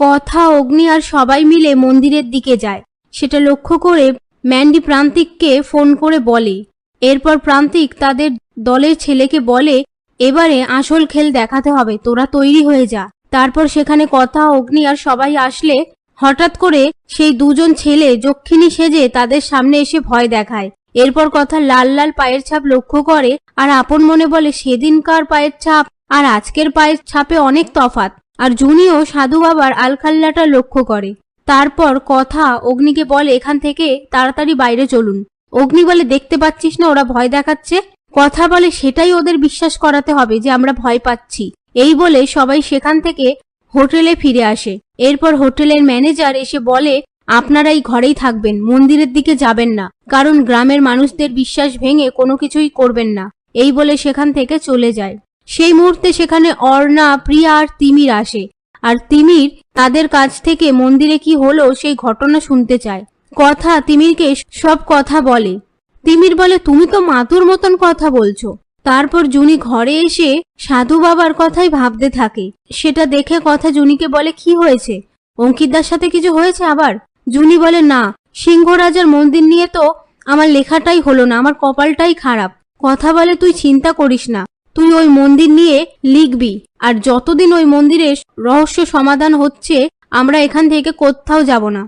কথা, অগ্নি আর সবাই মিলে মন্দিরের দিকে যায়। সেটা লক্ষ্য করে ম্যান্ডি প্রান্তিককে ফোন করে বলে। এরপর প্রান্তিক তাদের দলের ছেলেকে বলে, এবারে আসল খেল দেখাতে হবে, তোরা তৈরি হয়ে যা। তারপর সেখানে কথা, অগ্নি আর সবাই আসলে হঠাৎ করে সেই দুজন ছেলে যক্ষিণী সেজে তাদের সামনে এসে ভয় দেখায়। এরপর কথা, লাল লাল পায়ের ছাপ লক্ষ্য করে। আর আপন মনে বলে, সেদিনকার পায়ের ছাপ আর আজকের পায়ের ছাপে অনেক তফাত আর জুনিও সাধু বাবার আলখাল্লাটা লক্ষ্য করে। তারপর কথা অগ্নিকে বলে, এখান থেকে তাড়াতাড়ি বাইরে চলুন। অগ্নি বলে, দেখতে পাচ্ছিস না, ওরা ভয় দেখাচ্ছে। কথা বলে, সেটাই ওদের বিশ্বাস করাতে হবে যে আমরা ভয় পাচ্ছি। এই বলে সবাই সেখান থেকে হোটেলে ফিরে আসে। এরপর হোটেলের ম্যানেজার এসে বলে, আপনারা এই ঘরেই থাকবেন, মন্দিরের দিকে যাবেন না। কারণ গ্রামের মানুষদের বিশ্বাস ভেঙে কোনো কিছুই করবেন না। এই বলে সেখান থেকে চলে যায়। সেই মুহূর্তে সেখানে অর্ণা, প্রিয়া আর তিমির আসে। আর তিমির তাদের কাছ থেকে মন্দিরে কি হলো সেই ঘটনা শুনতে চায়। কথা, তিমিরকে সব কথা বলে। তিমির বলে, তুমি তো মাতুর মতন কথা বলছো। তারপর জুনি ঘরে এসে সাধু বাবার কথাই ভাবতে থাকে। সেটা দেখে কথা জুনিকে বলে, কি হয়েছে? অঙ্কিতদার সাথে কিছু হয়েছে আবার? জুনি বলে, না, সিংহরাজার মন্দির নিয়ে তো আমার লেখাটাই হলো না, আমার কপালটাই খারাপ। কথা বলে, তুই চিন্তা করিস না। তুই ওই মন্দির নিয়ে লিখবি, আর যতদিন ওই মন্দিরের রহস্য সমাধান হচ্ছে, আমরা এখান থেকে কোথাও যাব না।